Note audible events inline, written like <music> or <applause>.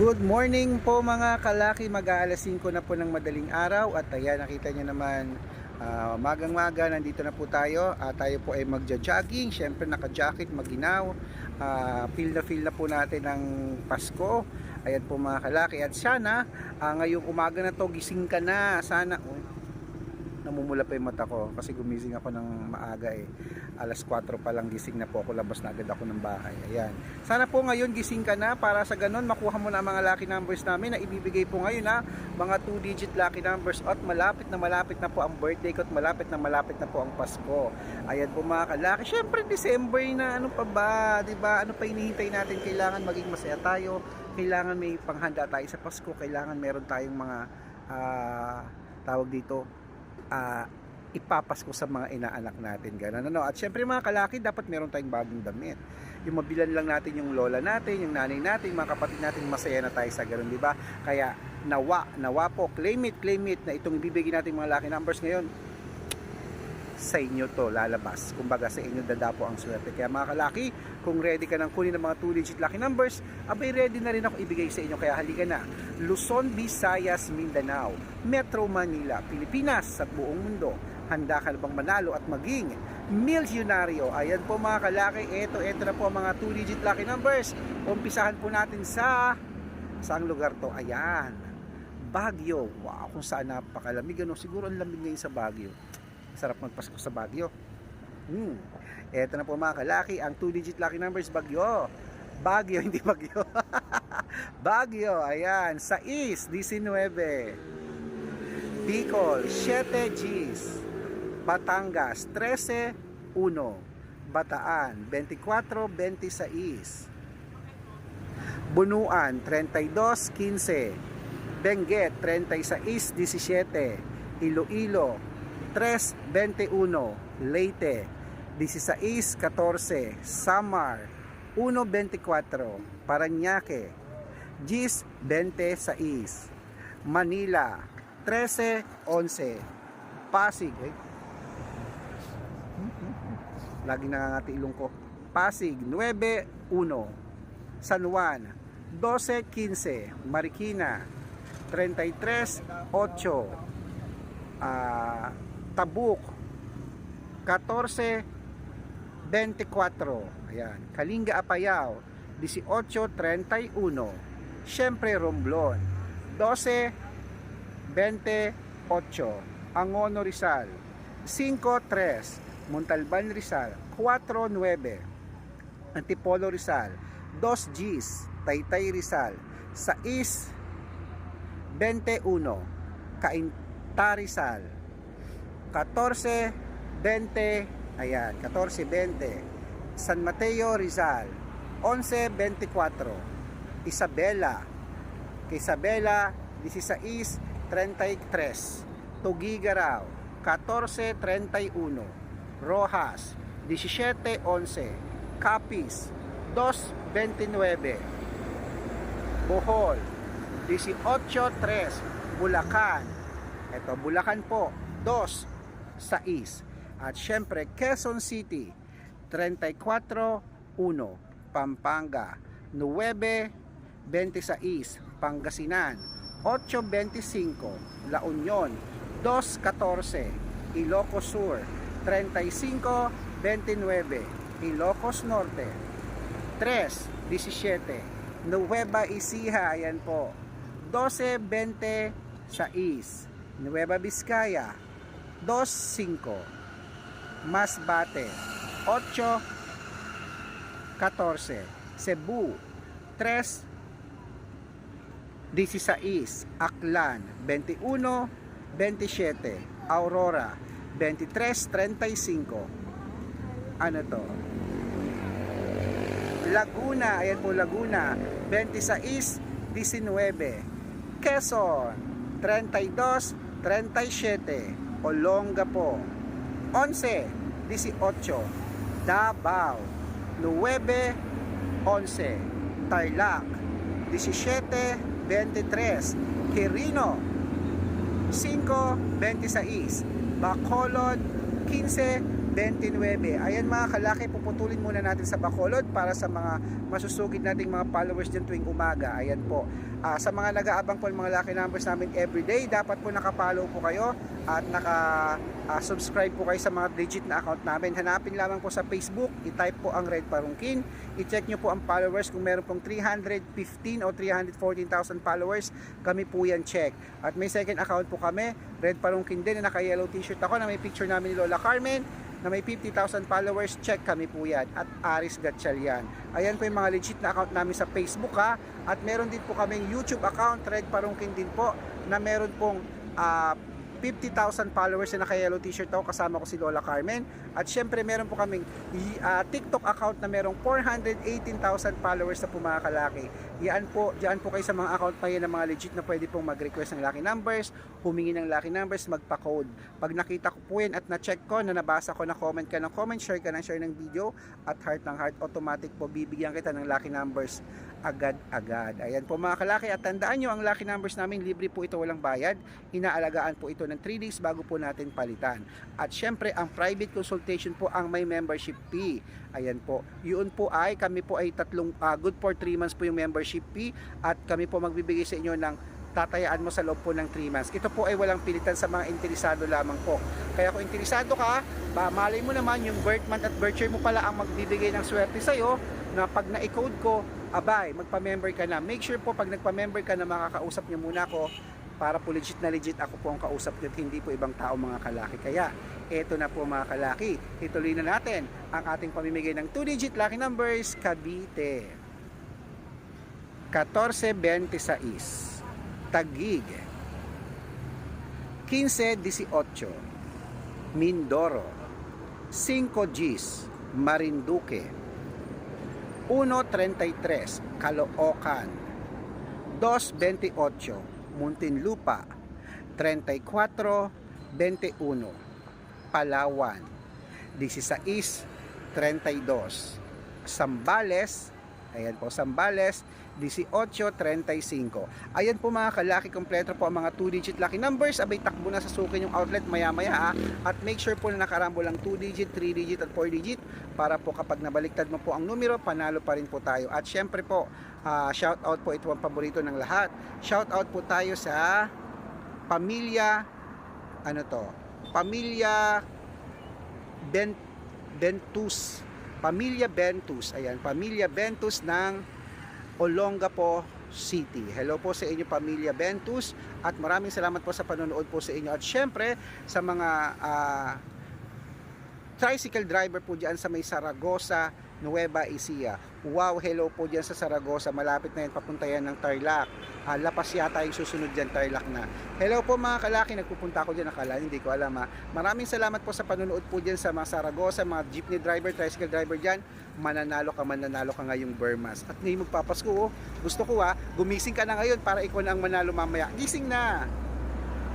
Good morning po mga kalaki, mag-aalas 5 na po ng madaling araw. At ayan nakita nyo naman ah, magang maga nandito na po tayo. At tayo po ay magja-jogging, syempre naka-jacket, maginaw. Ah, feel na feel na po natin ng Pasko. Ayan po mga kalaki. At sana ah, ngayong umaga na to gising ka na. Sana oh, namumula pa yung mata ko kasi gumising ako ng maaga eh alas 4 pa lang gising na po ako labas na agad ako ng bahay. Ayan. Sana po ngayon gising ka na para sa ganun makuha mo na ang mga lucky numbers namin na ibibigay po ngayon na mga 2 digit lucky numbers at malapit na malapit na po ang birthday ko at malapit na malapit na po ang Pasko. Ayan po mga kalaki syempre December na ano pa ba? Ba? Ano pa hinihintay natin? Kailangan maging masaya tayo. Kailangan may panghanda tayo sa Pasko. Kailangan meron tayong mga ah, tawag dito ah, ipapasko sa mga inaanak natin ganun ano at syempre mga kalaki dapat meron tayong bagong damit yung mabilan lang natin yung lola natin yung nanay natin mga kapatid natin masaya na tayo sa ganun di ba kaya nawa nawa po claim it claim it na itong ibibigay natin mga lucky numbers ngayon sa inyo to lalabas. Kumbaga sa inyo dadapo ang swerte. Kaya mga kalaki, kung ready ka nang kunin ng mga 2 digit lucky numbers, abay ready na rin ako ibigay sa inyo. Kaya halika na. Luzon, Visayas, Mindanao, Metro Manila, Pilipinas at buong mundo. Handa ka na bang manalo at maging milyonaryo? Ayan po mga kalaki, ito, ito na po ang mga 2 digit lucky numbers. Umpisahan po natin sa saang lugar to? Ayan. Baguio. Wow, kung saan napakalamig. Ano? Siguro ang lamig ngayon sa Baguio sarap magpasko sa Baguio. Hmm. Ito na po mga kalaki, ang 2-digit lucky numbers Baguio. Baguio, <laughs> hindi Baguio. <laughs> Baguio, ayan. 6, 19. Bicol, 7 Gs. Batangas, 13, 1. Bataan, 24, 26. Bunuan, 32, 15. Benguet, 36, 17. Iloilo, 3.21 Leyte 16.14 Samar 1.24 Paranaque Gis 26 Manila 13.11 Pasig eh. Lagi nangangati ilong ko. Pasig 9.1 San Juan 12.15 Marikina 33.8 ah Tabuk 14 24 ayan. Kalinga Apayao 18.31 Siyempre Romblon 12 28 Angono Rizal 5.3 Montalban Rizal 4.9 Antipolo Rizal 2 Gs Taytay Rizal 6 21 Cainta Rizal 14, 20, ayan, 14, 20. San Mateo, Rizal, 11, 24. Isabela, Isabela, 16, 33. Tugigaraw, 14, 31. Rojas, 17, 11. Capiz, 2, 29. Bohol, 18, 3. Bulacan, eto, Bulacan po, 2, 6. At syempre, Quezon City, 34-1. Pampanga, 9-26. Pangasinan, 8-25. La Union, 2-14. Ilocos Sur, 35-29. Ilocos Norte, 3-17. Nueva Ecija, ayan po, 12-26. Nueva Vizcaya, 2.5 Masbate. 8.14 Cebu. 3.16 Aklan. 21.27 Aurora 23.35 Ano to? Laguna, ayan po Laguna. 26.19 Quezon 32 37 Olonga po. 11, 18 Davao 9, 11 Tarlac 17, 23 Quirino 5, 26 Bacolod 15, 29 ayan mga kalaki puputulin muna natin sa Bacolod para sa mga masusugid nating mga followers dyan tuwing umaga ayan po Ah, sa mga nag-aabang po ng mga lucky numbers namin everyday, dapat po nakapollow po kayo at naka-subscribe po kayo sa mga legit na account namin. Hanapin lamang po sa Facebook, i-type po ang Red Parungkin. I-check nyo po ang followers kung meron pong 315 o 314,000 followers, kami po yan check. At may second account po kami, Red Parungkin din na naka-yellow t-shirt ako na may picture namin ni Lola Carmen na may 50,000 followers, check kami po yan. At Aris Gatchalian. Ayan po yung mga legit na account namin sa Facebook ha. At meron din po kaming YouTube account, Red Parungkin din po, na meron pong ah, 50,000 followers na naka-yellow t-shirt ako kasama ko si Lola Carmen. At syempre meron po kaming ah, TikTok account na merong 418,000 followers na po mga kalaki. Yan po, diyan po kayo sa mga account na yan ng mga legit na pwede pong mag-request ng lucky numbers humingi ng lucky numbers, magpa-code. Pag nakita ko po yan at na-check ko na nabasa ko na comment ka ng comment, share ka ng share ng video at heart ng heart automatic po bibigyan kita ng lucky numbers agad-agad. Ayan po mga kalaki at tandaan nyo ang lucky numbers namin libre po ito walang bayad. Inaalagaan po ito ng 3 days bago po natin palitan. At syempre ang private consultation po ang may membership fee. Ayan po. Yun po ay kami po ay tatlong ah, good for 3 months po yung membership fee at kami po magbibigay sa inyo ng tatayaan mo sa loob po ng 3 months. Ito po ay walang pilitan sa mga interesado lamang po. Kaya kung interesado ka, ba, malay mo naman yung birth month at birth year mo pala ang magbibigay ng swerte sa'yo na pag na-code ko, abay, magpa-member ka na. Make sure po pag nagpa-member ka na makakausap niyo muna ako para po legit na legit ako po ang kausap niyo at hindi po ibang tao mga kalaki. Kaya, eto na po mga kalaki. Ituloy na natin ang ating pamimigay ng 2-digit lucky numbers, Cavite. 1426 Tagig 1518 Mindoro 5 Gs Marinduque 1.33 Caloocan. 2.28 Muntinlupa. 34.21 Palawan. 16.32 Sambales Ayan po, Sambales, 18.35. Ayan po mga kalaki, kompleto po ang mga 2-digit lucky numbers. Abay, takbo na sa sukin yung outlet maya-maya ha. At make sure po na nakarambo lang 2-digit, 3-digit at 4-digit para po kapag nabaliktad mo po ang numero, panalo pa rin po tayo. At syempre po, ah, shout out po ito ang paborito ng lahat. Shout out po tayo sa pamilya, ano to, pamilya Ben, Bentus Pamilya Bentus. Ayan, Pamilya Bentus ng Olongapo City. Hello po sa inyo Pamilya Bentus at maraming salamat po sa panonood po sa inyo. At syempre sa mga ah, tricycle driver po dyan sa may Saragosa, Nueva Ecija. Wow, hello po dyan sa Saragosa. Malapit na yan, papunta yan ng Tarlac. Ah, lapas yata yung susunod dyan, Tarlac na. Hello po mga kalaki, nagpupunta ako dyan, nakala, hindi ko alam ha. Maraming salamat po sa panonood po dyan sa mga Saragosa, mga jeepney driver, tricycle driver dyan. Mananalo ka, mananalo ka ngayong Burmas. At ngayon magpapasko, oh. gusto ko ha, gumising ka na ngayon para ikaw na ang manalo mamaya. Gising na!